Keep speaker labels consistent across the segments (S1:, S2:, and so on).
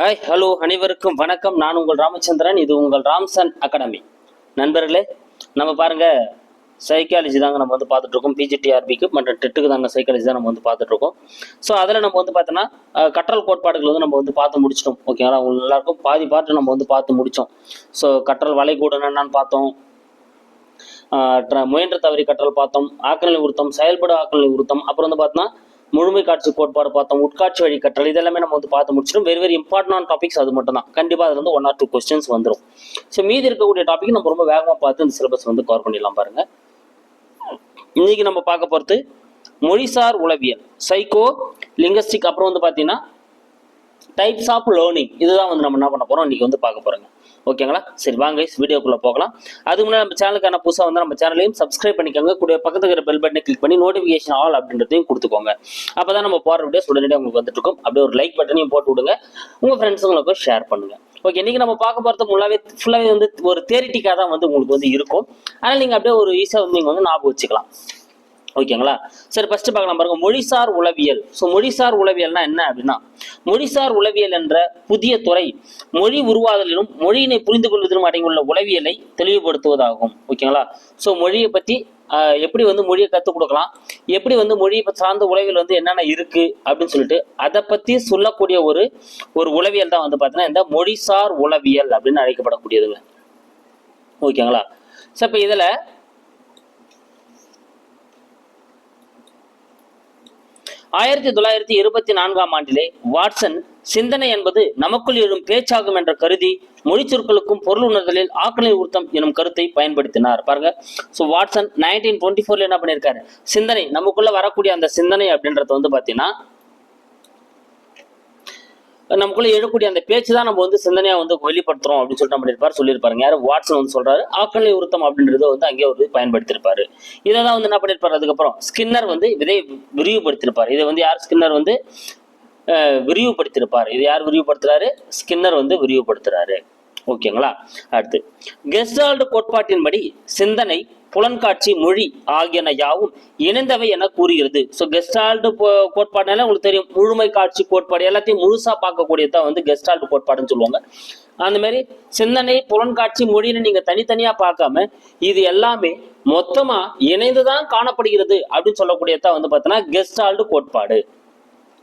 S1: Hi hello அனைவருக்கும் வணக்கம். நான் உங்கள் ராமச்சந்திரன். இது உங்கள் ராம்சன் அகாடமி. நண்பர்களே நம்ம பாருங்க சைக்காலஜி தாங்க நம்ம வந்து பார்த்துட்டு இருக்கோம் பிஜிடிஆர்பிக்கு மற்றும் டெட்டுக்கு தாங்க சைக்காலஜி தான் நம்ம வந்து பார்த்துட்டு இருக்கோம் ஸோ அதில் நம்ம வந்து பார்த்தோன்னா கற்றல் கோட்பாடுகள் வந்து நம்ம வந்து பார்த்து முடிச்சிட்டோம். ஓகேங்களா உங்க எல்லாருக்கும் பாதி பாட்டு நம்ம வந்து பார்த்து முடித்தோம் ஸோ கற்றல் வளைகூடு என்னன்னு பார்த்தோம். முயன்ற தவறி கற்றல் பார்த்தோம். ஆக்கநிலை உருத்தம் செயல்படும் ஆக்கநிலை உருத்தம் அப்புறம் வந்து பார்த்தோன்னா முழுமை காட்சி கோட்பாடு பார்த்தோம். உட்காட்சி வழி கற்றல் இதெல்லாமே நம்ம வந்து பார்த்து முடிச்சிடும் வெரி வெரி இம்பார்ட்டன்ட் டாபிக்ஸ் அது மட்டும் தான் கண்டிப்பாக அதுல இருந்து ஒன் ஆர் டூ கொஸ்டின்ஸ் வந்துடும் ஸோ மீதி இருக்கக்கூடிய டாபிக் நம்ம ரொம்ப வேகமாக பார்த்து இந்த சிலபஸ் வந்து கவர் பண்ணிடலாம் பாருங்க. இன்னைக்கு நம்ம பார்க்க போகிறது மொழிசார் உளவியல் சைக்கோ லிங்கஸ்டிக் அப்புறம் வந்து பார்த்தீங்கன்னா டைப்ஸ் ஆஃப் லேர்னிங் இதுதான் வந்து நம்ம என்ன பண்ண போகிறோம் இன்னைக்கு வந்து பார்க்க போகிறோங்க ஓகேங்களா? சரி வாங்க வீடியோக்குள்ள போகலாம். அதுக்கு முன்னாடி நம்ம சேனலுக்கான புதுசாக வந்து நம்ம சேனலையும் சப்ஸ்கிரைப் பண்ணிக்கோங்க. கூட பக்கத்துக்கு இருக்கிற பெல் பட்டனை கிளிக் பண்ணி நோட்டிஃபிகேஷன் ஆல் அப்படின்றதையும் கொடுத்துக்கோங்க. அப்பதான் நம்ம போகிற வீடியோஸ் உடனடியாக உங்களுக்கு வந்துட்டு இருக்கும். அப்படியே ஒரு லைக் பட்டனையும் போட்டு விடுங்க. உங்கள் ஃப்ரெண்ட்ஸுங்களுக்கும் ஷேர் பண்ணுங்க. ஓகே இன்னைக்கு நம்ம பார்க்க போகிறது ஃபுல்லாகவே ஃபுல்லாகவே வந்து ஒரு தேரிட்டிக்காக தான் வந்து உங்களுக்கு வந்து இருக்கும். ஆனால் நீங்கள் அப்படியே ஒரு ஈஸியாக வந்து நீங்கள் வந்து ஞாபகம் வச்சுக்கலாம். ஓகேங்களா? சரி ஃபர்ஸ்ட் பார்க்கலாம் பாருங்க. மொழிசார் உளவியல். ஸோ மொழிசார் உளவியல்னா என்ன அப்படின்னா மொழிசார் உளவியல் என்ற புதிய துறை மொழி உருவாதலிலும் மொழியினை புரிந்து கொள்வதிலும் அடங்கியுள்ள உளவியலை தெளிவுபடுத்துவதாகும். ஓகேங்களா? ஸோ மொழியை பற்றி எப்படி வந்து மொழியை கற்றுக் கொடுக்கலாம்? எப்படி வந்து மொழியை சார்ந்த உளவியல் வந்து என்னென்ன இருக்கு அப்படின்னு சொல்லிட்டு அதை பற்றி சொல்லக்கூடிய ஒரு ஒரு உளவியல் தான் வந்து பார்த்தீங்கன்னா இந்த மொழிசார் உளவியல் அப்படின்னு அழைக்கப்படக்கூடியதுங்க. ஓகேங்களா? ஸோ இப்போ இதில் ஆயிரத்தி தொள்ளாயிரத்தி இருபத்தி நான்காம் ஆண்டிலே வாட்சன் சிந்தனை என்பது நமக்குள் எழும் பேச்சாகும் என்ற கருதி மொழி சொற்களுக்கும் பொருள் உணர்தலில் ஆக்கலை உருத்தம் எனும் கருத்தை பயன்படுத்தினார். பாருங்க. ஸோ வாட்சன் நைன்டீன் டுவெண்ட்டி ஃபோர்ல என்ன பண்ணியிருக்காரு சிந்தனை நமக்குள்ள வரக்கூடிய அந்த சிந்தனை அப்படின்றது வந்து பார்த்தீங்கன்னா நமக்குள்ள எழக்கூடிய அந்த பேச்சு தான் நம்ம வந்து சிந்தனையா வந்து வெளிப்படுத்துறோம் அப்படின்னு சொல்லிட்டு நம்ம இருப்பார் சொல்லியிருப்பாருங்க. யார்? வாட்சன் வந்து சொல்றாரு ஆக்கலை உருத்தம் அப்படின்றத வந்து அங்கேயே ஒரு பயன்படுத்தியிருப்பாரு. இதை தான் வந்து என்ன பண்ணிருப்பாரு அதுக்கப்புறம் ஸ்கின்னர் வந்து இதை விரிவுபடுத்தியிருப்பார். இதை வந்து யார்? ஸ்கின்னர் வந்து விரிவுபடுத்திருப்பார் விரிவுபடுத்தியிருப்பார். இது யார் விரிவுபடுத்துறாரு? ஸ்கின்னர் வந்து விரிவுபடுத்துறாரு. ஓகேங்களா? அடுத்து கெஸ்டால்டு கோட்பாட்டின்படி சிந்தனை புலன்காட்சி மொழி ஆகியன யாவும் இணைந்தவை என கூறுகிறது. ஸோ கெஸ்டால்டு கோட்பாடுனால உங்களுக்கு தெரியும் முழுமை காட்சி கோட்பாடு எல்லாத்தையும் முழுசா பார்க்கக்கூடியதான் வந்து கெஸ்டால்டு கோட்பாடுன்னு சொல்லுவாங்க. அந்த மாதிரி சிந்தனை புலன்காட்சி மொழின்னு நீங்க தனித்தனியா பார்க்காம இது எல்லாமே மொத்தமா இணைந்துதான் காணப்படுகிறது அப்படின்னு சொல்லக்கூடியதான் வந்து பார்த்தீங்கன்னா கெஸ்டால்டு கோட்பாடு.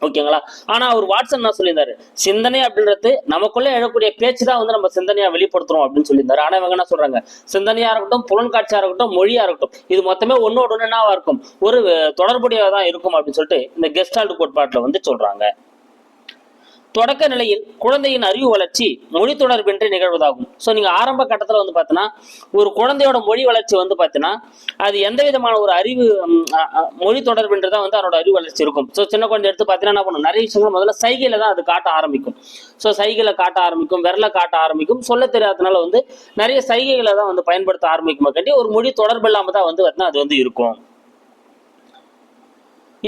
S1: ஓகேங்களா? ஆனா அவர் வாட்சன் என்ன சொல்லியிருந்தாரு சிந்தனை அப்படின்றது நமக்குள்ள எழக்கூடிய பேச்சு தான் வந்து நம்ம சிந்தனையா வெளிப்படுத்துறோம் அப்படின்னு சொல்லியிருந்தாரு. ஆனா இவங்க என்ன சொல்றாங்க? சிந்தனையா இருக்கட்டும் புலன் காட்சியா இருக்கட்டும் மொழியா இருக்கட்டும் இது மொத்தமே ஒன்னோட ஒண்ணு என்னவா இருக்கும்? ஒரு தொடர்புடையதான் இருக்கும் அப்படின்னு சொல்லிட்டு இந்த கெஸ்டால்ட் கோட்பாட்டுல வந்து சொல்றாங்க. தொடக்க நிலையில் குழந்தையின் அறிவு வளர்ச்சி மொழி தொடர்பின்றி நிகழ்வதாகும். ஸோ நீங்க ஆரம்ப கட்டத்தில் வந்து பார்த்தீங்கன்னா ஒரு குழந்தையோட மொழி வளர்ச்சி வந்து பார்த்தீங்கன்னா அது எந்த விதமான ஒரு அறிவு மொழி அ, தான் வந்து அதனோட அறிவு வளர்ச்சி இருக்கும். ஸோ சின்ன குழந்தை எடுத்து பார்த்தீங்கன்னா என்ன பண்ணும்? நிறைய விஷயங்கள் முதல்ல சைகையில தான் அது காட்ட ஆரம்பிக்கும். ஸோ சைகையில காட்ட ஆரம்பிக்கும் விரல காட்ட ஆரம்பிக்கும் சொல்ல தெரியாதனால வந்து நிறைய சைகைகளை தான் வந்து பயன்படுத்த ஆரம்பிக்கும் கண்டி ஒரு மொழி தொடர்பு இல்லாம தான் வந்து பார்த்தீங்கன்னா அது வந்து இருக்கும்.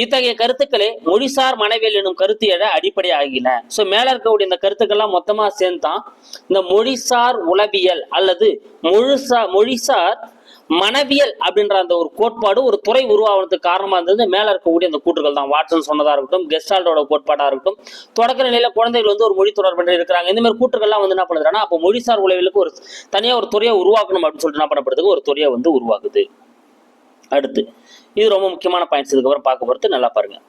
S1: இத்தகைய கருத்துக்களே மொழிசார் மனைவியல் எனும் கருத்து எழ அடிப்படையாகின. ஸோ மேல இருக்கக்கூடிய இந்த கருத்துக்கள்லாம் மொத்தமா சேர்ந்தான் இந்த மொழிசார் உளவியல் அல்லது மொழிசா மொழிசார் மனவியல் அப்படின்ற அந்த ஒரு கோட்பாடு ஒரு துறை உருவாகிறதுக்கு காரணமா இருந்தது. மேல இருக்கக்கூடிய அந்த கூற்றுகள் தான். வாட்சன் சொன்னதா இருக்கட்டும் கெஸ்டால்டோட கோட்பாடா இருக்கட்டும் தொடக்க நிலையில குழந்தைகள் வந்து ஒரு மொழி தொடர்பு இருக்கிறாங்க. இந்த மாதிரி கூற்றுகள்லாம் வந்து என்ன பண்ணுறாங்கன்னா அப்போ மொழிசார் உளவியலுக்கு ஒரு தனியா ஒரு துறையை உருவாக்கணும் அப்படின்னு சொல்லிட்டு என்ன பண்ணப்படுறதுக்கு ஒரு துறையை வந்து உருவாக்குது. அடுத்து இது ரொம்ப முக்கியமான பாயிண்ட்ஸ் இதுக்கப்புறம் பார்க்க போகிறது நல்லா பாருங்க.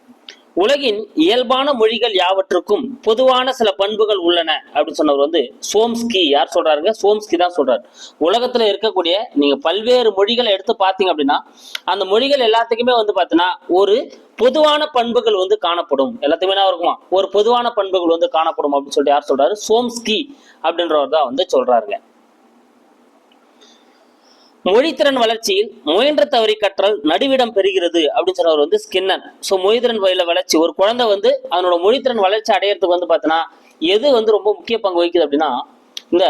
S1: உலகின் இயல்பான மொழிகள் யாவற்றுக்கும் பொதுவான சில பண்புகள் உள்ளன அப்படின்னு சொன்னவர் வந்து சோம்ஸ்கி. யார் சொல்றாருங்க? சோம்ஸ்கி தான் சொல்றாரு. உலகத்துல இருக்கக்கூடிய நீங்க பல்வேறு மொழிகளை எடுத்து பார்த்தீங்க அப்படின்னா அந்த மொழிகள் எல்லாத்துக்குமே வந்து பார்த்தீங்கன்னா ஒரு பொதுவான பண்புகள் வந்து காணப்படும். எல்லாத்துக்குமே என்ன இருக்குமா? ஒரு பொதுவான பண்புகள் வந்து காணப்படும் அப்படின்னு சொல்லிட்டு யார் சொல்றாரு? சோம்ஸ்கி அப்படின்றவர் தான் வந்து சொல்றாருங்க. மொழித்திறன் வளர்ச்சியில் முயன்ற தவறி கற்றல் நடுவிடம் பெறுகிறது அப்படின்னு சொன்னவர் வந்து ஸ்கின்னன். ஸோ மொழித்திறன் வயல வளர்ச்சி ஒரு குழந்தை வந்து அதனோட மொழித்திறன் வளர்ச்சி அடையறதுக்கு வந்து பார்த்தோன்னா எது வந்து ரொம்ப முக்கிய பங்கு வகிக்குது அப்படின்னா இந்த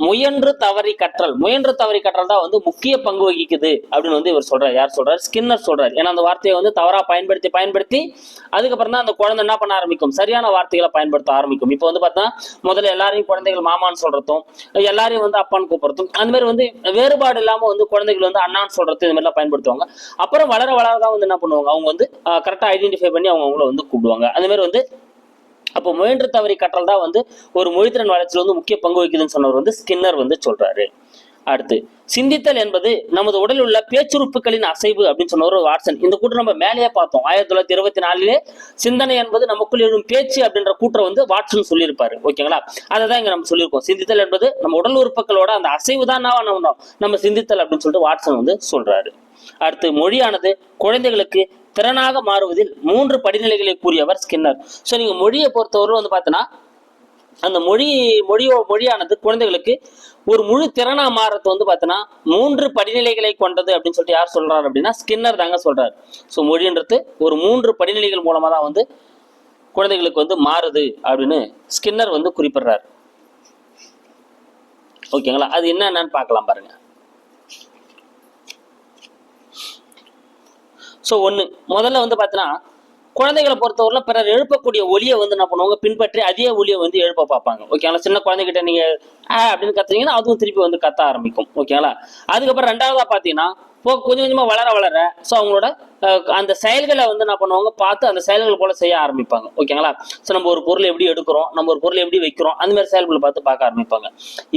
S1: முயன்று தவறி கற்றல். முயன்று தவறி கற்றல் தான் வந்து முக்கிய பங்கு வகிக்குது அப்படின்னு வந்து இவர் சொல்றாரு. யார் சொல்றாரு? ஸ்கின்னர் சொல்றாரு. ஏன்னா அந்த வார்த்தையை வந்து தவறா பயன்படுத்தி பயன்படுத்தி அதுக்கப்புறம் தான் அந்த குழந்தை என்ன பண்ண ஆரம்பிக்கும்? சரியான வார்த்தைகளை பயன்படுத்த ஆரம்பிக்கும். இப்போ வந்து பார்த்தா முதல்ல எல்லாரையும் குழந்தைகள் மாமான்னு சொல்றதும் எல்லாரையும் வந்து அப்பான்னு கூப்பிடுறதும் அந்த மாதிரி வந்து வேறுபாடு இல்லாம வந்து குழந்தைகள் வந்து அண்ணான்னு சொல்றது இந்த மாதிரிலாம் பயன்படுத்துவாங்க. அப்புறம் வளர வளர தான் வந்து என்ன பண்ணுவாங்க? அவங்க வந்து கரெக்டாக ஐடென்டிஃபை பண்ணி அவங்க அவங்கள வந்து கூப்பிடுவாங்க. அந்த மாதிரி வந்து அப்போ முயன்று தவறி கற்றல் தான் வந்து ஒரு மொழித்திறன் வளர்ச்சியில் வந்து முக்கிய பங்கு வகிக்குதுன்னு சொன்னவர் வந்து ஸ்கின்னர் வந்து சொல்றாரு. அடுத்து சிந்தித்தல் என்பது நமது உடலில் உள்ள பேச்சுறுப்புகளின் அசைவு அப்படின்னு சொன்ன ஒரு வாட்சன். இந்த கூட்டம் நம்ம மேலேயே பார்த்தோம். ஆயிரத்தி தொள்ளாயிரத்தி இருபத்தி நாலுலே சிந்தனை என்பது நமக்குள் எழும் பேச்சு அப்படின்ற கூற்றை வந்து வாட்சன் சொல்லியிருப்பாரு. ஓகேங்களா? அதை தான் இங்க நம்ம சொல்லியிருக்கோம். சிந்தித்தல் என்பது நம்ம உடல் உறுப்புகளோட அந்த அசைவு தான் நம்ம நம்ம சிந்தித்தல் அப்படின்னு சொல்லிட்டு வாட்சன் வந்து சொல்றாரு. அடுத்து மொழியானது குழந்தைகளுக்கு திறனாக மாறுவதில் மூன்று படிநிலைகளை கூறியவர் ஸ்கின்னர். ஸோ நீங்கள் மொழியை பொறுத்தவரை வந்து பார்த்தீங்கன்னா அந்த மொழி மொழியோ மொழியானது குழந்தைகளுக்கு ஒரு முழு திறனா மாறுறது வந்து பார்த்தீங்கன்னா மூன்று படிநிலைகளை கொண்டது அப்படின்னு சொல்லிட்டு யார் சொல்றாரு அப்படின்னா ஸ்கின்னர் தாங்க சொல்றாரு. ஸோ மொழின்றது ஒரு மூன்று படிநிலைகள் மூலமா தான் வந்து குழந்தைகளுக்கு வந்து மாறுது அப்படின்னு ஸ்கின்னர் வந்து குறிப்பிடுறாரு. ஓகேங்களா அது என்னென்னு பார்க்கலாம் பாருங்க. ஸோ ஒன்று முதல்ல வந்து பார்த்தீங்கன்னா குழந்தைகளை பொறுத்தவரையில் பிறர் எழுப்பக்கூடிய ஒலியை வந்து என்ன பண்ணுவாங்க? பின்பற்றி அதே ஒலியை வந்து எழுப்ப பார்ப்பாங்க. ஓகேங்களா சின்ன குழந்தைகிட்ட நீங்க ஆ அப்படின்னு கத்துனீங்கன்னா அதுவும் திருப்பி வந்து கத்த ஆரம்பிக்கும். ஓகேங்களா அதுக்கப்புறம் ரெண்டாவதாக பார்த்தீங்கன்னா போ கொஞ்சம் கொஞ்சமாக வளர வளர ஸோ அவங்களோட அந்த செயல்களை வந்து என்ன பண்ணுவாங்க பார்த்து அந்த செயல்கள் போல செய்ய ஆரம்பிப்பாங்க. ஓகேங்களா ஸோ நம்ம ஒரு பொருளை எப்படி எடுக்கிறோம் நம்ம ஒரு பொருளை எப்படி வைக்கிறோம் அந்த மாதிரி செயல்களை பார்த்து பார்க்க ஆரம்பிப்பாங்க.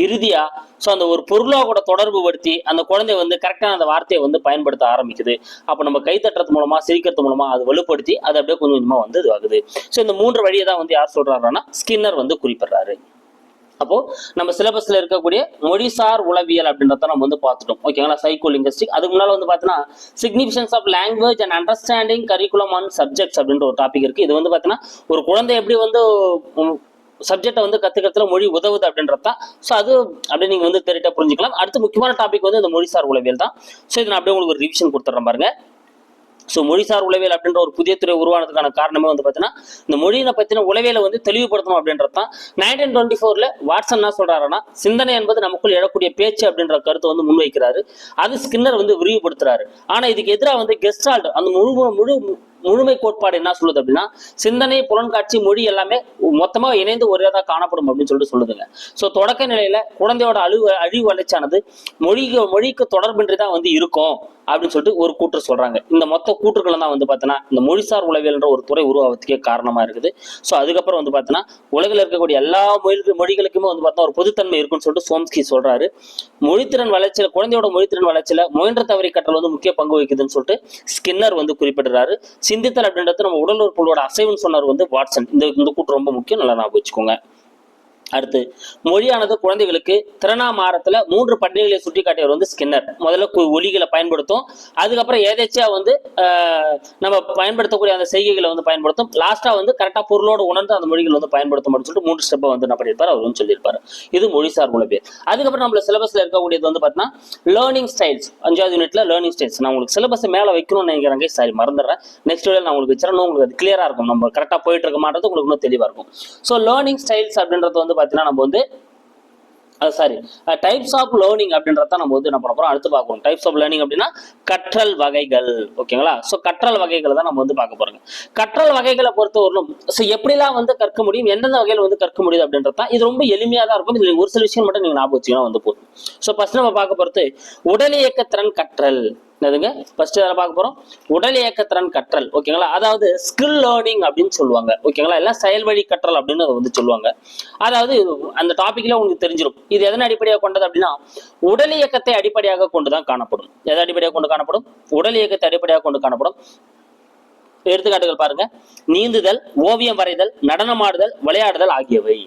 S1: இறுதியாக ஸோ அந்த ஒரு பொருளாக கூட தொடர்பு படுத்தி அந்த குழந்தை வந்து கரெக்டான அந்த வார்த்தையை வந்து பயன்படுத்த ஆரம்பிக்குது. அப்போ நம்ம கைத்தட்டுறது மூலமாக சிரிக்கிறது மூலமாக அது வலுப்படுத்தி அது அப்படியே கொஞ்சம் கொஞ்சமாக வந்து இதுவாகுது. ஸோ இந்த மூன்று வழியை தான் வந்து யார் சொல்கிறாருன்னா ஸ்கின்னர் வந்து குறிப்பிடுறாரு. அப்போ நம்ம சிலபஸ்ல இருக்கக்கூடிய மொழிசார் உளவியல் அப்படின்றத நம்ம வந்து பார்த்துட்டோம். ஓகேங்களா சைக்கோ லிங்கஸ்டிக் அதுக்கு முன்னால வந்து பார்த்தீங்கன்னா significance of language and understanding curriculum on subjects அப்படின்ற ஒரு டாபிக் இருக்கு. இது வந்து பார்த்தீங்கன்னா ஒரு குழந்தை எப்படி வந்து சப்ஜெக்டை வந்து கத்துக்கிறதுல மொழி உதவுது அப்படின்றது தான் ஸோ அது அப்படியே நீங்க வந்து தெரிட்டா புரிஞ்சுக்கலாம். அடுத்து முக்கியமான டாபிக் வந்து இந்த மொழிசார் உளவியல் தான். ஸோ இது நான் அப்படியே உங்களுக்கு ஒரு ரிவிஷன் கொடுத்துட்றேன் பாருங்க. ஸோ மொழிசார் உளவியல் அப்படின்ற ஒரு புதிய துறை உருவானதுக்கான காரணமே வந்து பார்த்தீங்கன்னா இந்த மொழியினை பற்றின உளவியலை வந்து தெளிவுபடுத்தணும் அப்படின்றது தான் நைன்டீன் டுவெண்ட்டி ஃபோரில் வாட்ஸன் என்ன சொல்றாருன்னா சிந்தனை என்பது நமக்குள் எழக்கூடிய பேச்சு அப்படின்ற கருத்தை வந்து முன்வைக்கிறாரு. அது ஸ்கின்னர் வந்து விரிவுபடுத்துறாரு. ஆனால் இதுக்கு எதிராக வந்து கெஸ்டால்ட் அந்த முழு முழு முழுமை கோட்பாடு என்ன சொல்லுது அப்படின்னா சிந்தனை புலன்காட்சி மொழி எல்லாமே மொத்தமா இணைந்து ஒரே தான் காணப்படும் அப்படின்னு சொல்லிட்டு சொல்லுதுங்க. ஸோ தொடக்க நிலையில குழந்தையோட அழிவு அழிவு வளர்ச்சியானது மொழிக்கு மொழிக்கு தொடர்பின்றி தான் வந்து இருக்கும் அப்படின்னு சொல்லிட்டு ஒரு கூற்று சொல்றாங்க. இந்த மொத்த கூற்றுக்கள் தான் வந்து பார்த்தீங்கன்னா இந்த மொழிசார் உளவியல்ன்ற ஒரு துறை உருவாவதுக்கே காரணமா இருக்குது. ஸோ அதுக்கப்புறம் வந்து பார்த்தீங்கன்னா உலகில் இருக்கக்கூடிய எல்லா மொழி மொழிகளுக்குமே வந்து பார்த்தா ஒரு பொதுத்தன்மை இருக்குன்னு சொல்லிட்டு சோம்ஸ்கி சொல்றாரு. மொழித்திறன் வளர்ச்சியில குழந்தையோட மொழித்திறன் வளர்ச்சியில முயன்ற தவறி கற்றல் வந்து முக்கிய பங்கு வகிக்குதுன்னு சொல்லிட்டு ஸ்கின்னர் வந்து குறிப்பிடுறாரு. சிந்தித்தல் அப்படின்றது நம்ம உடல் உறுப்புகளோட அசைவுன்னு சொன்னார் வந்து வாட்சன். இந்த இந்த கூற்று ரொம்ப முக்கியம். நல்லா ஞாபகம் வச்சுக்கோங்க. அடுத்து மொழியானது குழந்தைகளுக்கு திறனா மாறத்துல மூன்று பண்டிகைகளை சுட்டி காட்டியவர் வந்து ஸ்கின்னர். முதல்ல ஒலிகளை பயன்படுத்தும் அதுக்கப்புறம் ஏதேச்சியா வந்து நம்ம பயன்படுத்தக்கூடிய அந்த செய்கைகளை வந்து பயன்படுத்தும் லாஸ்டா வந்து கரெக்டா பொருளோடு உணர்ந்து அந்த மொழிகள் வந்து பயன்படுத்தும் அப்படின்னு சொல்லிட்டு மூன்று ஸ்டெப்பை வந்து என்ன பண்ணியிருப்பார்? அவர் வந்து சொல்லியிருப்பாரு. இது மொழிசார் பேர். அதுக்கப்புறம் நம்மள சிலபஸ்ல இருக்கக்கூடியது வந்து பார்த்தீங்கன்னா லேர்னிங் ஸ்டைல்ஸ் அஞ்சாவது யூனிட்ல லேர்னிங் ஸ்டைல்ஸ் நான் உங்களுக்கு சிலபஸ் மேல வைக்கணும்னு நினைக்கிறாங்க சாரி மறந்துடுறேன். நெக்ஸ்ட் வீடியோ நான் உங்களுக்கு வச்சிடணும் உங்களுக்கு அது கிளியரா இருக்கும். நம்ம கரெக்டா போயிட்டு இருக்க மாட்டது உங்களுக்கு இன்னும் தெளிவா இருக்கும். ஸோ லேர்னிங் ஸ்டைல்ஸ் அப்படின்றது வந்து பார்த்தீங்கன்னா நம்ம வந்து சாரி டைப்ஸ் ஆஃப் லேர்னிங் அப்படின்றத நம்ம வந்து என்ன பண்ண போறோம்? அடுத்து பார்க்கணும். டைப்ஸ் ஆஃப் லேர்னிங் அப்படின்னா கற்றல் வகைகள் ஓகேங்களா? ஸோ கற்றல் வகைகளை தான் நம்ம வந்து பார்க்க போறோங்க. கற்றல் வகைகளை பொறுத்தவரையிலும் ஸோ எப்படிலாம் வந்து கற்க முடியும்? எந்தெந்த வகையில் வந்து கற்க முடியுது அப்படின்றது தான் இது ரொம்ப எளிமையாக தான் இருக்கும். இதில் ஒரு சில விஷயம் மட்டும் நீங்கள் ஞாபகம் வந்து போதும். ஸோ ஃபர்ஸ்ட் நம்ம பார்க்க போகிறது உடல் இயக்கத்திறன் கற்றல். என்னதுங்க? ஃபர்ஸ்ட் அதில் பார்க்க போறோம். உடல் இயக்கத்திறன் கற்றல் ஓகேங்களா அதாவது ஸ்கில் லேர்னிங் அப்படின்னு சொல்லுவாங்க ஓகேங்களா எல்லாம் செயல்வழி கற்றல் அப்படின்னு அதை வந்து சொல்லுவாங்க. அதாவது அந்த டாபிக்ல உங்களுக்கு தெரிஞ்சிடும் இது எதனை அடிப்படையாக கொண்டது அப்படின்னா உடல் இயக்கத்தை அடிப்படையாக கொண்டு தான் காணப்படும். எதை அடிப்படையாக கொண்டு காணப்படும்? உடல் இயக்கத்தை அடிப்படையாக கொண்டு காணப்படும். எடுத்துக்காட்டுகள் பாருங்க. நீந்துதல் ஓவியம் வரைதல் நடனமாடுதல் விளையாடுதல் ஆகியவை.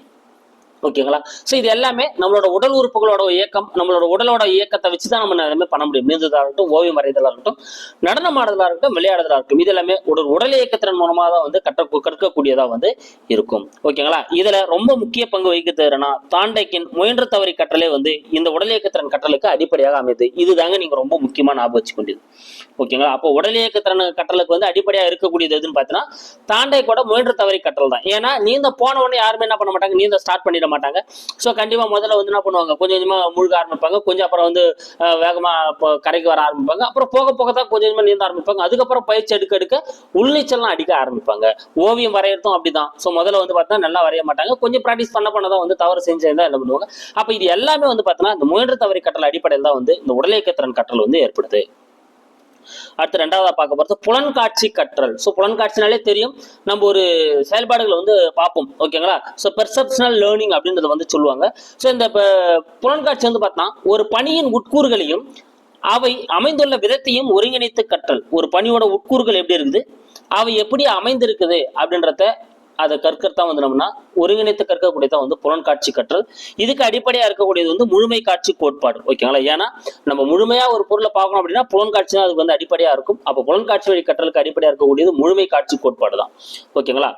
S1: ஓகேங்களா ஸோ இது எல்லாமே நம்மளோட உடல் உறுப்புகளோட இயக்கம் நம்மளோட உடலோட இயக்கத்தை வச்சு தான் நம்ம எல்லாமே பண்ண முடியும். நீந்ததாக இருக்கட்டும் ஓவியம் வரைதலாக இருக்கட்டும் நடனம் ஆடுதலாக இருக்கட்டும் விளையாடுதலாக இருக்கட்டும் இது எல்லாமே ஒரு உடல் இயக்கத்திறன் மூலமாக தான் வந்து கற்ற கற்கக்கூடியதாக வந்து இருக்கும். ஓகேங்களா இதுல ரொம்ப முக்கிய பங்கு வகிக்கிறதுனா தாண்டைக்கின் முயன்ற தவறி கற்றலே வந்து இந்த உடல் இயக்கத்திறன் கற்றலுக்கு அடிப்படையாக அமைது. இதுதாங்க நீங்க ரொம்ப முக்கியமான ஞாபகம் வச்சுக்கொண்டது ஓகேங்களா அப்போ உடல் இயக்கத்திறன் கற்றலுக்கு வந்து அடிப்படையா இருக்கக்கூடியது எதுன்னு பார்த்தீங்கன்னா தாண்டை கூட முயன்ற தவறி கற்றல் தான் ஏன்னா நீந்த போன உடனே யாருமே என்ன பண்ண மாட்டாங்க? நீந்த ஸ்டார்ட் பண்ணிட மாட்டாங்க. ஸோ கண்டிப்பா முதல்ல வந்து என்ன பண்ணுவாங்க? கொஞ்சம் கொஞ்சமா முழுக ஆரம்பிப்பாங்க. கொஞ்சம் அப்புறம் வந்து வேகமாக வேகமா இப்போ கரைக்கு வர ஆரம்பிப்பாங்க. அப்புறம் போக போக தான் கொஞ்சம் கொஞ்சமா நீந்த ஆரம்பிப்பாங்க. அதுக்கப்புறம் பயிற்சி எடுக்க எடுக்க உள்நீச்சல்லாம் அடிக்க ஆரம்பிப்பாங்க. ஓவியம் வரையறதும் அப்படிதான். ஸோ முதல்ல வந்து பார்த்தா நல்லா வரைய மாட்டாங்க. கொஞ்சம் ப்ராக்டிஸ் பண்ண பண்ண தான் வந்து தவறு செஞ்சு தான் என்ன பண்ணுவாங்க. அப்போ இது எல்லாமே வந்து பார்த்தீங்கன்னா இந்த முயன்ற தவறி கற்றல் அடிப்படையில் தான் வந்து இந்த உடலியக்கத்திறன் கற்றல் வந்து ஏற்படுது. அடுத்து ரெண்டாவதா பார்க்க போகிறது புலன்காட்சி கற்றல். ஸோ புலன்காட்சினாலே தெரியும். நம்ம ஒரு செயல்பாடுகளை வந்து பார்ப்போம். ஓகேங்களா? ஸோ பெர்செப்ஷனல் லேர்னிங் அப்படின்றத வந்து சொல்லுவாங்க. ஸோ இந்த புலன்காட்சி வந்து பார்த்தோம்னா ஒரு பணியின் உட்கூறுகளையும் அவை அமைந்துள்ள விதத்தையும் ஒருங்கிணைத்து கற்றல். ஒரு பணியோட உட்கூறுகள் எப்படி இருக்குது? அவை எப்படி அமைந்திருக்குது? அப்படின்றத அதை கற்கத்தான் வந்து நம்மனா ஒருங்கிணைத்து கற்கக்கூடியதான் வந்து புலன்காட்சி கற்றல். இதுக்கு அடிப்படையா இருக்கக்கூடியது வந்து முழுமை காட்சி கோட்பாடு ஓகேங்களா ஏன்னா நம்ம முழுமையா ஒரு பொருளை பார்க்கணும் அப்படின்னா புலன்காட்சி தான் அதுக்கு வந்து அடிப்படையா இருக்கும். அப்போ புலன்காட்சி வழி கற்றலுக்கு அடிப்படையா இருக்கக்கூடியது முழுமை காட்சி கோட்பாடு தான் ஓகேங்களா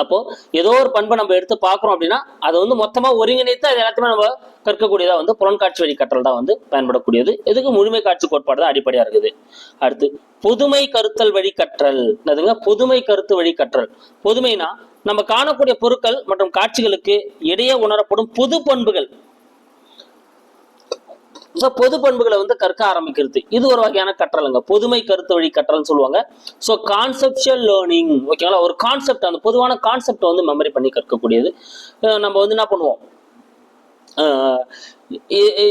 S1: அப்போ ஏதோ ஒரு பண்பை நம்ம எடுத்து பார்க்குறோம் அப்படின்னா அதை வந்து மொத்தமாக ஒருங்கிணைத்து அது எல்லாத்தையுமே நம்ம கற்கக்கூடியதாக வந்து புலன்காட்சி வழி கற்றல் தான் வந்து பயன்படக்கூடியது. இதுக்கு முழுமை காட்சி கோட்பாடு தான் அடிப்படையாக இருக்குது. அடுத்து புதுமை கருத்தல் வழி கற்றல். என்னதுங்க? புதுமை கருத்து வழி கற்றல். புதுமைனா நம்ம காணக்கூடிய பொருட்கள் மற்றும் காட்சிகளுக்கு இடையே உணரப்படும் புது பண்புகள். ஸோ பொது பண்புகளை வந்து கற்க ஆரம்பிக்கிறது. இது ஒரு வகையான கற்றலுங்க. பொதுமை கருத்து வழி கற்றல்னு சொல்லுவாங்க. ஸோ கான்செப்டுவல் லேர்னிங் ஓகேங்களா ஒரு கான்செப்ட் அந்த பொதுவான கான்செப்டை வந்து மெமரி பண்ணி கற்கக்கூடியது. நம்ம வந்து என்ன பண்ணுவோம்?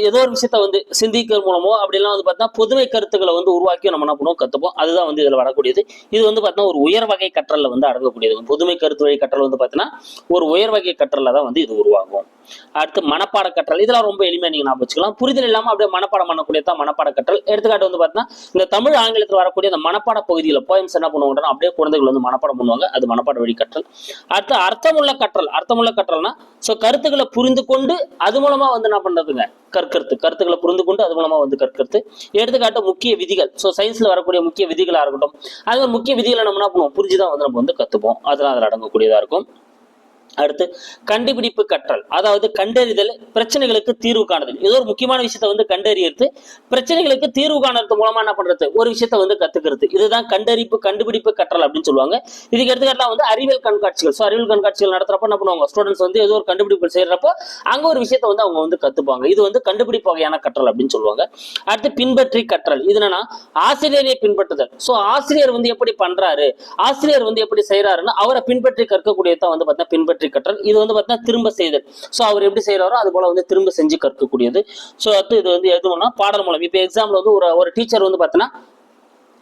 S1: ஏதோ ஒரு விஷயத்த வந்து சிந்திக்கிறது மூலமோ அப்படிலாம் வந்து பார்த்தீங்கன்னா புதுமை கருத்துக்களை வந்து உருவாக்கி நம்ம என்ன பண்ணுவோம் கற்றுப்போம் அதுதான் வந்து இதில் வரக்கூடியது. இது வந்து பார்த்தீங்கன்னா ஒரு உயர் வகை கற்றலில் வந்து அடங்கக்கூடியது. புதுமை கருத்து வழி கற்றல் வந்து பார்த்தீங்கன்னா ஒரு உயர் வகை கற்றலில் தான் வந்து இது உருவாகும். அடுத்து மனப்பாட கற்றல். இதெல்லாம் ரொம்ப எளிமையாக நீங்க நான் வச்சுக்கலாம். புரிதல் இல்லாமல் அப்படியே மனப்பாடம் பண்ணக்கூடியதான் மனப்பாட கற்றல். எடுத்துக்காட்டு வந்து பார்த்தீங்கன்னா இந்த தமிழ் ஆங்கிலத்தில் வரக்கூடிய அந்த மனப்பாட பகுதியில் போயம்ஸ் என்ன பண்ணுவாங்கன்னா அப்படியே குழந்தைகள் வந்து மனப்பாடம் பண்ணுவாங்க. அது மனப்பாட வழி கற்றல். அடுத்து அர்த்தமுள்ள கற்றல். அர்த்தமுள்ள கற்றல்னா ஸோ கருத்துக்களை புரிந்து கொண்டு அது மூலமா வந்து என்ன என்னதுங்க கற்கிறது கருத்துக்களை புரிந்து கொண்டு அது மூலமா வந்து கற்கிறது எடுத்துக்காட்டு முக்கிய விதிகள். ஸோ சயின்ஸ்ல வரக்கூடிய முக்கிய விதிகளா இருக்கட்டும் அது முக்கிய விதிகளை நம்ம என்ன பண்ணுவோம்? புரிஞ்சுதான் வந்து நம்ம வந்து கத்துப்போம். அதெல்லாம் அதில் அடங்கக்கூடியதா இருக்கும். அடுத்து கண்டுபிடிப்பு கற்றல். அதாவது கண்டறிதல் பிரச்சனைகளுக்கு தீர்வு காணுதல். ஏதோ ஒரு முக்கியமான விஷயத்த வந்து கண்டறியறது பிரச்சனைகளுக்கு தீர்வு காணுறது மூலமா என்ன பண்றது? ஒரு விஷயத்த வந்து கத்துக்கிறது. இதுதான் கண்டறிப்பு கண்டுபிடிப்பு கற்றல் அப்படின்னு சொல்லுவாங்க. இதுக்கு எடுத்துக்காட்டலாம் வந்து அறிவியல் கண்காட்சிகள். ஸோ அறிவியல் கண்காட்சிகள் நடத்துறப்ப என்ன பண்ணுவாங்க? ஸ்டூடெண்ட்ஸ் வந்து ஏதோ ஒரு கண்டுபிடிப்பு செய்யறப்போ அங்க ஒரு விஷயத்தை வந்து அவங்க வந்து கத்துப்பாங்க. இது வந்து கண்டுபிடிப்பு வகையான கற்றல் அப்படின்னு சொல்லுவாங்க. அடுத்து பின்பற்றி கற்றல். இது என்னன்னா ஆசிரியரை பின்பற்றுதல். ஸோ ஆசிரியர் வந்து எப்படி பண்றாரு? ஆசிரியர் வந்து எப்படி செய்யறாருன்னு அவரை பின்பற்றி கற்கக்கூடியதான் வந்து பார்த்தீங்கன்னா பின்பற்றி கற்றல். இது வந்து பார்த்தீங்கன்னா திரும்ப செய்தல். ஸோ அவர் எப்படி செய்கிறாரோ அது போல வந்து திரும்ப செஞ்சு கற்கக்கூடியது. ஸோ அடுத்து இது வந்து எதுவும்னா பாடல் மூலம். இப்போ எக்ஸாம்பிள் வந்து ஒரு ஒரு டீச்சர் வந்து பார்த்தீங்கன்னா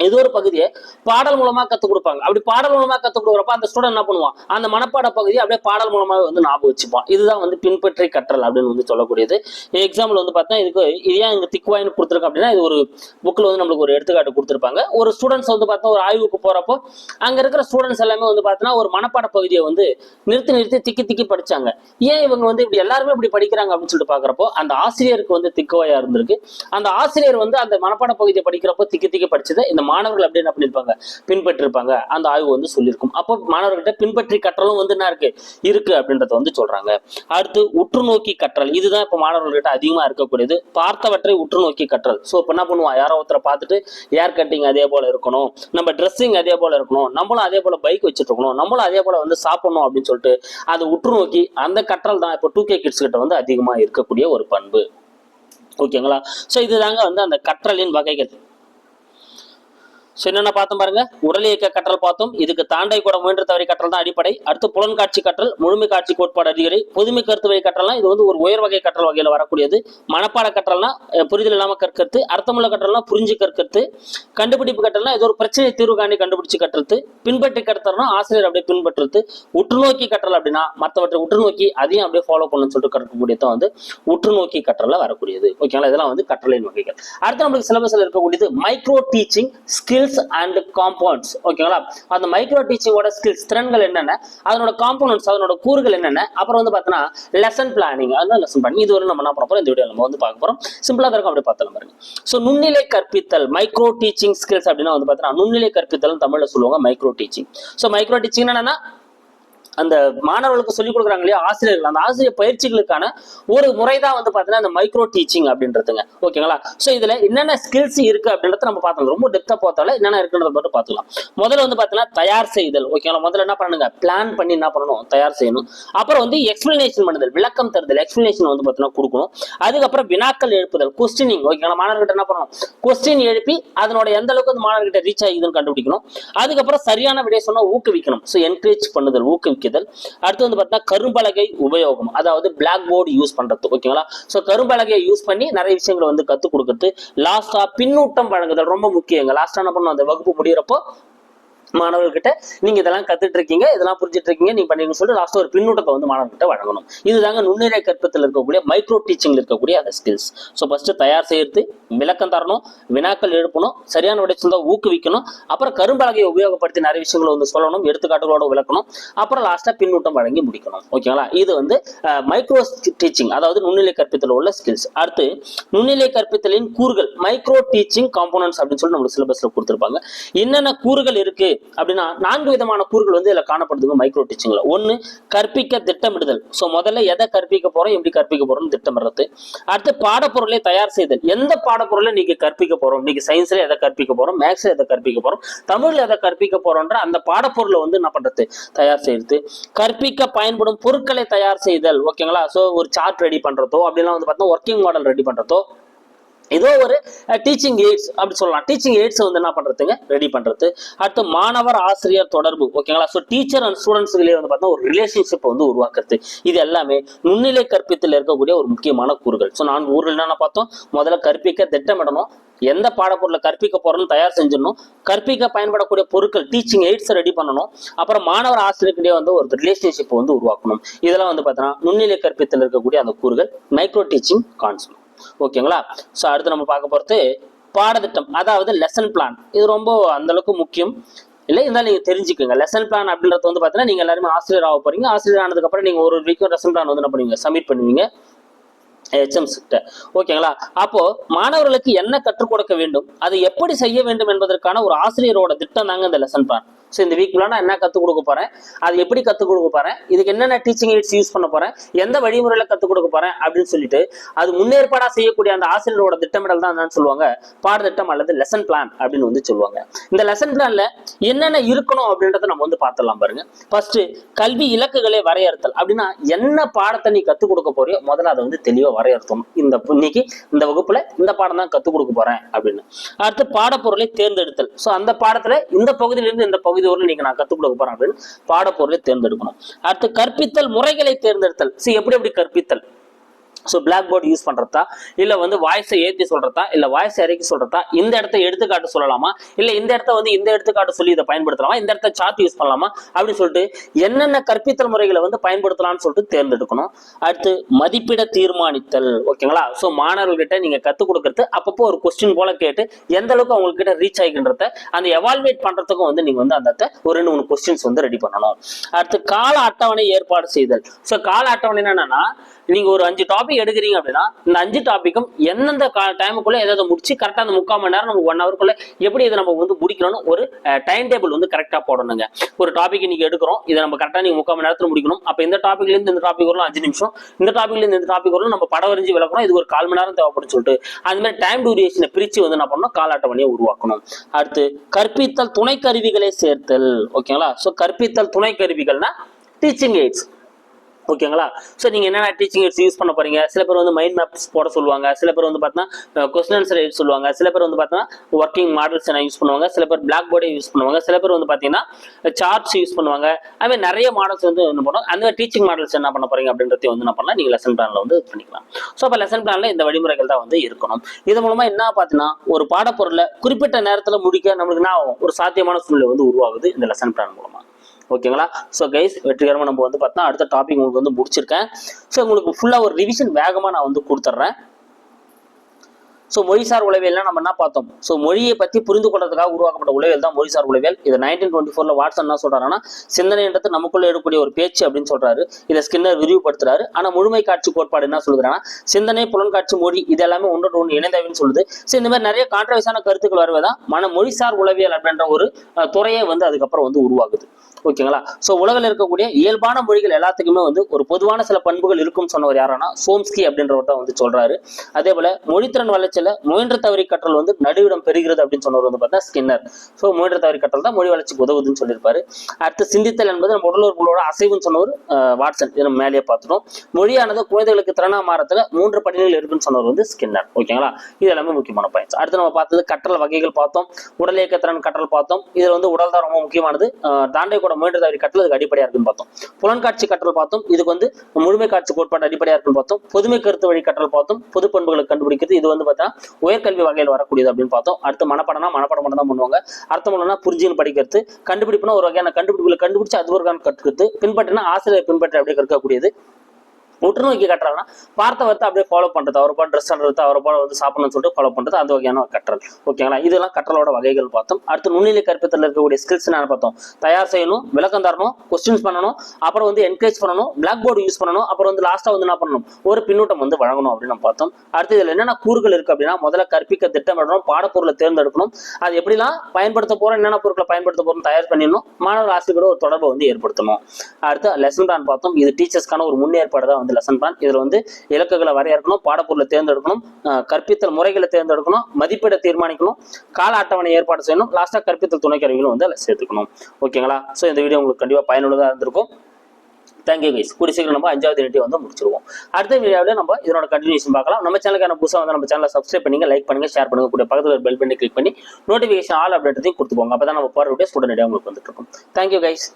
S1: இது ஒரு பகுதியை பாடல் மூலமா கத்துக் கொடுப்பாங்க. அப்படி பாடல் மூலமா கத்துக் கொடுக்குறப்ப அந்த ஸ்டூடெண்ட் என்ன பண்ணுவான்? அந்த மனப்பாட பகுதியை அப்படியே பாடல் மூலமாவே வந்து ஞாபகம் வச்சுப்பான். இதுதான் வந்து பின்பற்றி கற்றல் அப்படின்னு வந்து சொல்லக்கூடியது. எக்ஸாம்பிள் வந்து பார்த்தா இதுக்கு இது ஏன் இங்க திக்குவாயின்னு கொடுத்துருக்கு அப்படின்னா இது ஒரு புக்கில் வந்து நம்மளுக்கு ஒரு எடுத்துக்காட்டு கொடுத்துருப்பாங்க. ஒரு ஸ்டூடெண்ட்ஸ் வந்து பார்த்தா ஒரு ஆய்வுக்கு போறப்போ அங்க இருக்கிற ஸ்டூடெண்ட்ஸ் எல்லாமே வந்து பார்த்தீங்கன்னா ஒரு மனப்பாட பகுதியை வந்து நிறுத்தி நிறுத்தி திக்கி திக்கி படிச்சாங்க. ஏன் இவங்க வந்து இப்படி எல்லாருமே இப்படி படிக்கிறாங்க அப்படின்னு சொல்லிட்டு பாக்குறப்போ அந்த ஆசிரியருக்கு வந்து திக்குவாயா இருந்திருக்கு. அந்த ஆசிரியர் வந்து அந்த மனப்பாட பகுதியை படிக்கிறப்போ திக்கி திக்கி படிச்சதை இந்த மாணவர்கள் அப்படி என்ன பண்ணிருப்பாங்க? பின்பற்றிருப்பாங்க. அந்த ஆய்வு வந்து சொல்லியிருக்கும். அப்போ மாணவர்கிட்ட பின்பற்றி கற்றலும் வந்து என்ன இருக்கு? இருக்கு அப்படின்றத வந்து சொல்றாங்க. அடுத்து உற்று நோக்கி கற்றல். இதுதான் இப்போ மாணவர்கள்கிட்ட அதிகமாக இருக்கக்கூடியது. பார்த்தவற்றை உற்று நோக்கி கற்றல். ஸோ இப்போ என்ன பண்ணுவோம்? யாரோ ஒருத்தரை பார்த்துட்டு ஏர் கட்டிங் அதே போல இருக்கணும். நம்ம ட்ரெஸ்ஸிங் அதே போல இருக்கணும். நம்மளும் அதே போல பைக் வச்சுட்டு இருக்கணும் நம்மளும் அதே போல வந்து சாப்பிடணும் அப்படின்னு சொல்லிட்டு அதை உற்று நோக்கி அந்த கற்றல் தான் இப்போ டூ கே கிட்ஸ் கிட்ட வந்து அதிகமாக இருக்கக்கூடிய ஒரு பண்பு. ஓகேங்களா ஸோ இதுதாங்க வந்து அந்த கற்றலின் வகைகள். ஸோ என்னென்ன பார்த்தோம் பாருங்க? உடல் இயக்க கற்றல் பார்த்தோம். இதுக்கு தாண்டை கூட முயன்று தவறி கற்றல் தான் அடிப்படை. அடுத்து புலன் காட்சி கற்றல் முழுமை காட்சி கோட்பாடு அதிகரி பொதுமை கருத்து வகை கற்றல்னா இது வந்து ஒரு உயர் வகை கற்றல் வகையில் வரக்கூடியது. மனப்பாட கற்றல்னா புரிதல் இல்லாமல் கற்கிறது அர்த்தமுள்ள கற்றல்னா புரிஞ்சு கற்கிறது கண்டுபிடிப்பு கற்றல்னா ஏதோ ஒரு பிரச்சனை தீர்வு காண்டி கண்டுபிடிச்சு கற்றுறது பின்பற்றி கற்றுறதுனா ஆசிரியர் அப்படியே பின்பற்றுறது. உற்றுநோக்கி கற்றல் அப்படின்னா மற்றவற்றை உற்றுநோக்கி அதையும் அப்படியே ஃபாலோ பண்ணணும்னு சொல்லிட்டு கற்கக்கூடியதான் வந்து உற்றுநோக்கி கற்றல வரக்கூடியது. ஓகேங்களா இதெல்லாம் வந்து கற்றலின் வகைகள். அடுத்து நம்மளுக்கு சிலபஸ்ல இருக்கக்கூடியது micro teaching skills and compounds ஓகேங்களா அந்த மைக்ரோ டீச்சிங்கோட ஸ்கில்ஸ் திறன்கள் என்னென்ன? அதனோட காம்பவுண்ட்ஸ் அதனோட கூறுகள் என்னென்ன? அப்புறம் வந்து பார்த்தோன்னா லெசன் பிளானிங் அதுதான் லெசன் பிளானிங் இது வரை நம்ம என்ன பண்ண போகிறோம் இந்த வீடியோ நம்ம வந்து பார்க்க போறோம். சிம்பிளா இருக்கும். அப்படி பார்த்தலாம் பாருங்க. ஸோ நுண்ணிலை கற்பித்தல் மைக்ரோ டீச்சிங் ஸ்கில்ஸ் அப்படின்னா வந்து பார்த்தீங்கன்னா நுண்ணிலை கற்பித்தல் தமிழில் சொல்லுவாங்க micro teaching so micro teaching என்னன்னா அந்த மாணவர்களுக்கு சொல்லிக் கொடுக்குறாங்க இல்லையா ஆசிரியர்கள். அந்த ஆசிரியர் பயிற்சிகளுக்கான ஒரு முறை தான் வந்து பார்த்தீங்கன்னா இந்த மைக்ரோ டீச்சிங் அப்படின்றதுங்க. ஓகேங்களா? ஸோ இதுல என்னென்ன ஸ்கில்ஸ் இருக்கு அப்படின்றத நம்ம பார்த்தோம் ரொம்ப டெப்த்தாக பார்த்தால என்னென்ன இருக்குன்றத மட்டும் பார்த்துக்கலாம். முதல்ல வந்து பார்த்தீங்கன்னா தயார் செய்தல். ஓகேங்களா? முதல்ல என்ன பண்ணுங்க பிளான் பண்ணி என்ன பண்ணணும்? தயார் செய்யணும். அப்புறம் வந்து எக்ஸ்பிளனேஷன் பண்ணுதல். விளக்கம் தருதல். எக்ஸ்பிளனேஷன் வந்து பார்த்தீங்கன்னா கொடுக்கணும். அதுக்கப்புறம் வினாக்கள் எழுப்புதல். கொஸ்டினிங் ஓகேங்களா? மாணவர்கிட்ட என்ன பண்ணணும்? கொஸ்டின் எழுப்பி அதனோட எந்த அளவுக்கு அந்த மாணவர்கிட்ட ரீச் ஆகிதுன்னு கண்டுபிடிக்கணும். அதுக்கப்புறம் சரியான விடை சொன்னால் ஊக்குவிக்கணும். ஸோ என்கரேஜ் பண்ணுதல் ஊக்குவிக்கணும் ஊக்குவிக்குதல் அடுத்து வந்து பார்த்தீங்கன்னா கரும்பலகை உபயோகம் அதாவது பிளாக் போர்டு யூஸ் பண்றது ஓகேங்களா ஸோ கரும்பலகையை யூஸ் பண்ணி நிறைய விஷயங்களை வந்து கற்றுக் கொடுக்குறது. லாஸ்டா பின்னூட்டம் வழங்குதல் ரொம்ப முக்கியங்க. லாஸ்டா என்ன பண்ணுவோம்? அந்த வகுப்பு முடிகிறப்போ மாணவர்கிட்ட நீங்க இதெல்லாம் கத்துட்டு இருக்கீங்க இதெல்லாம் புரிஞ்சுட்டு இருக்கீங்க நீங்க பண்ணீங்கன்னு சொல்லிட்டு லாஸ்ட் ஒரு பின்னூட்டத்தை வந்து மாணவர்கிட்ட வழங்கணும். இதுதாங்க நுண்ணிலை கற்பத்தில் இருக்கக்கூடிய மைக்ரோ டீச்சிங்ல இருக்கக்கூடிய அந்த ஸ்கில்ஸ் ஸோ ஃபர்ஸ்ட் தயார் செய்யறது விளக்கம் தரணும் வினாக்கள் எழுப்பணும் சரியான விடை சொல்ல ஊக்குவிக்கணும் அப்புறம் கரும்பலகையை உபயோகப்படுத்தி நிறைய விஷயங்களை வந்து சொல்லணும் எடுத்துக்காட்டுகளோட விளக்கணும் அப்புறம் லாஸ்டா பின்னூட்டம் வழங்கி முடிக்கணும். ஓகேங்களா இது வந்து மைக்ரோ டீச்சிங் அதாவது நுண்ணிலை கற்பித்தல் உள்ள ஸ்கில்ஸ் அடுத்து நுண்ணிலை கற்பித்தலின் கூறுகள் மைக்ரோ டீச்சிங் காம்போனன்ஸ் அப்படின்னு சொல்லி நம்மளுக்கு சிலபஸ்ல கொடுத்துருப்பாங்க. என்னென்ன கூறுகள் இருக்கு? அப்படின்னா நான்கு விதமான கூறுகள் வந்து இதுல காணப்படுதுங்க மைக்ரோ டீச்சிங்ல ஒன்னு கற்பிக்க திட்டமிடுதல். ஸோ முதல்ல எதை கற்பிக்க போறோம் எப்படி கற்பிக்க போறோம்னு திட்டமிடுறது. அடுத்து பாடப்பொருளை தயார் செய்தல். எந்த பாடப்பொருளை நீங்க கற்பிக்க போறோம்? நீங்க சயின்ஸ்ல எதை கற்பிக்க போறோம்? மேக்ஸ்ல எதை கற்பிக்க போறோம்? தமிழ்ல எதை கற்பிக்க போறோம்ன்ற அந்த பாடப்பொருளை வந்து என்ன பண்றது? தயார் செய்யறது கற்பிக்க பயன்படும் பொருட்களை தயார் செய்தல். ஓகேங்களா? ஸோ ஒரு சார்ட் ரெடி பண்றதோ அப்படிலாம் வந்து பார்த்தா ஒர்க்கிங் மாடல் ரெடி பண்றதோ ஏதோ ஒரு டீச்சிங் எய்ட்ஸ் அப்படி சொல்லலாம். டீச்சிங் எய்ட்ஸ் வந்து என்ன பண்றதுங்க? ரெடி பண்றது. அடுத்து மாணவர் ஆசிரியர் தொடர்பு. ஓகேங்களா ஸோ டீச்சர் அண்ட் ஸ்டூடெண்ட்ஸ்களே வந்து பார்த்தா ஒரு ரிலேஷன்ஷிப் வந்து உருவாக்குறது. இது எல்லாமே நுண்ணிலை கற்பித்தில் இருக்கக்கூடிய ஒரு முக்கியமான கூறுகள். ஸோ நான்கு ஊர்கள் என்னென்ன பார்த்தோம்? முதல்ல கற்பிக்க திட்டமிடணும். எந்த பாடப்பொருளை கற்பிக்க போறோம்னு தயார் செஞ்சிடணும். கற்பிக்க பயன்படக்கூடிய பொருட்கள் டீச்சிங் எய்ட்ஸை ரெடி பண்ணணும். அப்புறம் மாணவர் ஆசிரியர்கிட்டே வந்து ஒரு ரிலேஷன்ஷிப் வந்து உருவாக்கணும். இதெல்லாம் வந்து பார்த்தோன்னா நுண்ணிலை கற்பித்தல் இருக்கக்கூடிய அந்த கூறுகள். மைக்ரோ டீச்சிங் கான்செப்ட் ஓகேங்களா? ஸோ அடுத்து நம்ம பார்க்க போகிறது பாடத்திட்டம் அதாவது லெசன் பிளான் இது ரொம்ப அந்த அளவுக்கு முக்கியம். இல்லை இருந்தாலும் நீங்கள் தெரிஞ்சுக்கோங்க. லெசன் பிளான் அப்படின்றது வந்து பார்த்தீங்கன்னா நீங்கள் எல்லாருமே ஆசிரியர் ஆக போறீங்க. ஆசிரியர் ஆனதுக்கப்புறம் நீங்கள் ஒரு வீக்கும் லெசன் பிளான் வந்து என்ன பண்ணுவீங்க? சப்மிட் பண்ணுவீங்க. ஹெச்எம்ஸ் கிட்ட. ஓகேங்களா? அப்போ மாணவர்களுக்கு என்ன கற்றுக் கொடுக்க வேண்டும்? அதை எப்படி செய்ய வேண்டும் என்பதற்கான ஒரு ஆசிரியரோட திட்டம் தாங்க இந்த லெசன் பிளான் ஸோ இந்த வீக் நான் என்ன கற்றுக் கொடுக்க போறேன்? அது எப்படி கற்றுக் கொடுக்க போறேன்? இதுக்கு என்னென்ன டீச்சிங் எய்ட்ஸ் யூஸ் பண்ண போறேன்? எந்த வழிமுறையில கற்றுக் கொடுக்க போறேன்? அப்படின்னு சொல்லிட்டு அது முன்னேற்பாடா செய்யக்கூடிய அந்த ஆசிரியரோட திட்டமிடல் தான் என்னன்னு சொல்லுவாங்க. பாடத்திட்டம் அல்லது லெசன் பிளான் அப்படின்னு வந்து சொல்லுவாங்க. இந்த லெசன் பிளான்ல என்னென்ன இருக்கணும் அப்படின்றத நம்ம வந்து பார்த்துடலாம் பாருங்க. ஃபர்ஸ்ட் கல்வி இலக்குகளை வரையறுத்தல். அப்படின்னா என்ன பாடத்தை நீ கற்றுக் கொடுக்க போறியோ முதல்ல அதை வந்து தெளிவாக வரையறுத்தணும். இந்த இன்னைக்கு இந்த வகுப்புல இந்த பாடம் தான் கற்றுக் கொடுக்க போறேன் அப்படின்னு. அடுத்து பாடப்பொருளை தேர்ந்தெடுத்தல். ஸோ அந்த பாடத்துல இந்த பகுதியிலிருந்து இந்த பகுதி பகுதியோடு நீங்க நான் கற்றுக் கொடுக்க போகிறேன் அப்படின்னு பாடப்பொருளை தேர்ந்தெடுக்கணும். அடுத்து கற்பித்தல் முறைகளை தேர்ந்தெடுத்தல். சி எப்படி எப்படி கற்பித்தல்? ஸோ பிளாக் போர்டு யூஸ் பண்றதா? இல்லை வந்து வாய்ஸை ஏற்றி சொல்றதா? இல்ல வாய்ஸ் இறக்கி சொல்றதா? இந்த இடத்த எடுத்துக்காட்டு சொல்லலாமா? இல்லை இந்த இடத்த வந்து இந்த எடுத்துக்காட்டு சொல்லி இதை பயன்படுத்தலாமா? இந்த இடத்த சார்ட் யூஸ் பண்ணலாமா? அப்படின்னு சொல்லிட்டு என்னென்ன கற்பித்தல் முறைகளை வந்து பயன்படுத்தலாம்னு சொல்லிட்டு தேர்ந்தெடுக்கணும். அடுத்து மதிப்பிட தீர்மானித்தல். ஓகேங்களா? ஸோ மாணவர்கள்கிட்ட நீங்க கற்றுக் கொடுக்கறது அப்பப்போ ஒரு கொஸ்டின் போல கேட்டு எந்த அளவுக்கு அவங்கக்கிட்ட கிட்ட ரீச் ஆகின்றத அந்த எவால்வேட் பண்றதுக்கும் வந்து நீங்க வந்து அந்த ஒரு ரெண்டு மூணு கொஸ்டின்ஸ் வந்து ரெடி பண்ணணும். அடுத்து கால அட்டவணை ஏற்பாடு செய்தல். ஸோ கால அட்டவணை என்னன்னா நீங்க ஒரு அஞ்சு டாபிக் எடுக்கிறீங்க அப்படின்னா இந்த அஞ்சு டாபிக்கும் எந்தெந்த டைமுக்குள்ள எதாவது முடிச்சு கரெக்டாக அந்த முக்கால் மணி நேரம் நம்ம ஒன் ஹவருக்குள்ள எப்படி இதை நம்ம வந்து முடிக்கணும்னு ஒரு டைம் டேபிள் வந்து கரெக்டாக போடணுங்க. ஒரு டாபிக் இன்னைக்கு எடுக்கிறோம் இதை நம்ம கரெக்டாக நீங்க முக்கால் மணி நேரத்தில் முடிக்கணும். அப்போ இந்த டாபிக்ல இருந்து இந்த டாபிக் வரலாம் அஞ்சு நிமிஷம். இந்த டாபிக்ல இருந்து இந்த டாபிக் வரலாம் நம்ம படம் வரைஞ்சி விளக்கணும் இது ஒரு கால் மணி நேரம் தேவைப்படும் சொல்லிட்டு. அந்த மாதிரி டைம் டூரியேஷனை பிரிச்சு வந்து என்ன பண்ணணும் கால அட்டவணையை உருவாக்கணும். அடுத்து கற்பித்தல் துணை கருவிகளை சேர்த்தல் ஓகேங்களா ஸோ கற்பித்தல் துணை கருவிகள்னா டீச்சிங் எய்ட்ஸ் ஓகேங்களா? ஸோ நீங்கள் என்னென்ன டீச்சிங் எட்ஸ் யூஸ் பண்ண போறீங்க? சில பேர் வந்து மைண்ட் மேப்ஸ் போட சொல்லுவாங்க. சில பேர் வந்து பார்த்தீங்கன்னா கொஸ்டின் ஆன்சர் எழுத சொல்லுவாங்க. சில பேர் வந்து பார்த்தீங்கன்னா ஒர்க்கிங் மாடல்ஸ் என்ன யூஸ் பண்ணுவாங்க. சில பேர் பிளாக் போர்டே யூஸ் பண்ணுவாங்க. சில பேர் வந்து பார்த்தீங்கன்னா சார்ட்ஸ் யூஸ் பண்ணுவாங்க. அது நிறைய மாடல்ஸ் வந்து என்ன பண்ணுவோம் அந்த டீச்சிங் மாடல்ஸ் என்ன பண்ண போறீங்க அப்படின்றத வந்து என்ன பண்ணலாம் நீங்கள் லெசன் பிளானில் வந்து இது பண்ணிக்கலாம். ஸோ அப்போ லெசன் பிளானில் இந்த வழிமுறைகள் தான் வந்து இருக்கணும். இது மூலமாக என்ன பார்த்தீங்கன்னா ஒரு பாடப்பொருளை குறிப்பிட்ட நேரத்தில் முடிக்க நம்மளுக்கு என்ன ஒரு சாத்தியமான சூழ்நிலை வந்து உருவாகுது இந்த லெசன் பிளான் மூலமாக ஓகேங்களா? ஸோ கைஸ் வெற்றிகரமாக நம்ம வந்து பார்த்தா அடுத்த டாபிக் உங்களுக்கு வந்து முடிச்சிருக்கேன். ஸோ உங்களுக்கு ஃபுல்லாக ஒரு ரிவிஷன் வேகமாக நான் வந்து கொடுத்துட்றேன் ஸோ மொழிசார் உளவியல்னா நம்ம என்ன பார்த்தோம்? ஸோ மொழியை பற்றி புரிந்து கொள்றதுக்காக உருவாக்கப்பட்ட உளவியல் தான் மொழிசார் உளவியல். இது நைன்டீன் டுவெண்ட்டி ஃபோரில் வாட்ஸ் என்ன சொல்றாருன்னா சிந்தனைன்றது நமக்குள்ள எடுக்கக்கூடிய ஒரு பேச்சு அப்படின்னு சொல்கிறாரு இதை ஸ்கின்னர் விரிவுபடுத்துறாரு. ஆனால் முழுமை காட்சி கோட்பாடு என்ன சொல்லுதுன்னா சிந்தனை புலன்காட்சி மொழி இது எல்லாமே ஒன்றோடு ஒன்று இணைந்தவைன்னு சொல்லுது. ஸோ இந்த மாதிரி நிறைய கான்ட்ரவர்ஸான கருத்துக்கள் வருவதான் மன மொழிசார் உளவியல் அப்படின்ற ஒரு துறையை துறையே வந்து அதுக்கப்புறம் வந்து உருவாகுது ஓகேங்களா ஸோ உலகில் இருக்கக்கூடிய இயல்பான மொழிகள் எல்லாத்துக்குமே வந்து ஒரு பொதுவான சில பண்புகள் இருக்கும்னு சொன்னவர் யாரானா? சோம்ஸ்கி அப்படின்றவர் தான் வந்து சொல்றாரு. அதே போல மொழித்திறன் வளர்ச்சியில முயன்ற தவறி கற்றல் வந்து நடுவிடம் பெறுகிறது அப்படின்னு சொன்னவர் வந்து பார்த்தா ஸ்கின்னர். ஸோ முயன்ற தவறி கற்றல் தான் மொழி வளர்ச்சிக்கு உதவுதுன்னு சொல்லியிருப்பாரு. அடுத்து சிந்தித்தல் என்பது நம்ம உடல் உறுப்புகளோட அசைவுன்னு சொன்னவர் வாட்சன். நம்ம மேலேயே பார்த்துட்டோம். மொழியானது குழந்தைகளுக்கு திறனா மாறத்துல மூன்று படிநிலைகள் இருக்குன்னு சொன்னவர் வந்து ஸ்கின்னர். ஓகேங்களா இது எல்லாமே முக்கியமான பாயிண்ட்ஸ் அடுத்து நம்ம பார்த்தது கற்றல் வகைகள் பார்த்தோம். உடல் இயக்க திறன் கற்றல் பார்த்தோம். இதுல வந்து உடல் தான் ரொம்ப முக்கியமானது. தாண்டை கூட போற முயன்ற தவறி கற்றல் அடிப்படையா இருக்குன்னு பார்த்தோம். புலன்காட்சி கற்றல் பார்த்தோம். இதுக்கு வந்து முழுமை காட்சி கோட்பாடு அடிப்படையா இருக்குன்னு பார்த்தோம். பொதுமை கருத்து வழி கற்றல் பார்த்தோம். பொது பண்புகளை கண்டுபிடிக்கிறது. இது வந்து பார்த்தா உயர்கல்வி வகையில் வரக்கூடியது அப்படின்னு பார்த்தோம். அடுத்து மனப்படம்னா மனப்படம் மட்டும் தான் பண்ணுவாங்க. அர்த்தம் இல்லைனா புரிஞ்சுன்னு படிக்கிறது. கண்டுபிடிப்புனா ஒரு வகையான கண்டுபிடிப்புகளை கண்டுபிடிச்சு அது ஒரு வகையான கற்றுக்கிறது. பின்பற்றினா ஆசிரியர் பின்பற்றி அப்படி கற்கக்கூடியது. உற்று நோக்கி கட்டுறாங்கன்னா பார்த்த வரத்தை அப்படியே ஃபாலோ பண்றது அவர் பாட ட்ரெஸ் பண்ணுறது அவர் போல வந்து சாப்பிடணும்னு சொல்லிட்டு ஃபாலோ பண்றது அந்த வகையான கற்றல். ஓகேங்களா இதெல்லாம் கற்றலோட வகைகள் பார்த்தோம். அடுத்து நுண்ணிலை கற்பித்தல் இருக்கக்கூடிய ஸ்கில்ஸ் என்ன பார்த்தோம். தயார் செய்யணும் விளக்கம் தரணும் கொஸ்டின்ஸ் பண்ணணும் அப்புறம் வந்து என்கரேஜ் பண்ணணும் பிளாக் போர்டு யூஸ் பண்ணணும் அப்புறம் வந்து லாஸ்ட்டாக வந்து என்ன பண்ணணும்? ஒரு பின்னூட்டம் வந்து வழங்கணும் அப்படின்னு நம்ம பார்த்தோம். அடுத்து இதில் என்னென்ன கூறுகள் இருக்கு அப்படின்னா முதல்ல கற்பிக்க திட்டமிடணும் பாடப்பொருளை தேர்ந்தெடுக்கணும். அது எப்படிலாம் பயன்படுத்த போறோம் என்னென்ன பொருட்களை பயன்படுத்த போறோம் தயார் பண்ணிடணும். மாணவர் ஆசிரியர்களோட ஒரு தொடர்பை வந்து ஏற்படுத்தணும். அடுத்து லெசன் பிளான் பார்த்தோம். இது டீச்சர்ஸ்க்கான ஒரு முன்னேற்பாடு தான் வந்து லெசன் பிளான் இதில் வந்து இலக்குகளை வரையறுக்கணும் பாடப்பொருளை தேர்ந்தெடுக்கணும் கற்பித்தல் முறைகளை தேர்ந்தெடுக்கணும் மதிப்பீடு தீர்மானிக்கணும் கால அட்டவணை ஏற்பாடு செய்யணும் லாஸ்ட்டாக கற்பித்தல் துணை கருவிகளும் வந்து அதில் சேர்த்துக்கணும். ஓகேங்களா ஸோ இந்த வீடியோ உங்களுக்கு கண்டிப்பா பயனுள்ளதா இருந்திருக்கும். தேங்க்யூ கைஸ் கூடி சீக்கிரம் நம்ம அஞ்சாவது யூனிட்டி வந்து முடிச்சிருவோம். அடுத்த வீடியோவில் நம்ம இதனோட கண்டினியூஷன் பார்க்கலாம். நம்ம சேனலுக்கான புதுசாக வந்து நம்ம சேனலை சப்ஸ்கிரைப் பண்ணுங்க லைக் பண்ணுங்க ஷேர் பண்ணுங்க. கூட பக்கத்தில் ஒரு பெல் பண்ணி கிளிக் பண்ணி நோட்டிஃபிகேஷன் ஆல் அப்டேட்டையும் கொடுத்துப்போங்க அப்போ தான் நம்ம போகிற வீடியோஸ் உடனடியாக உங்களுக்கு வந்துட்டு இருக்கும். Thank you guys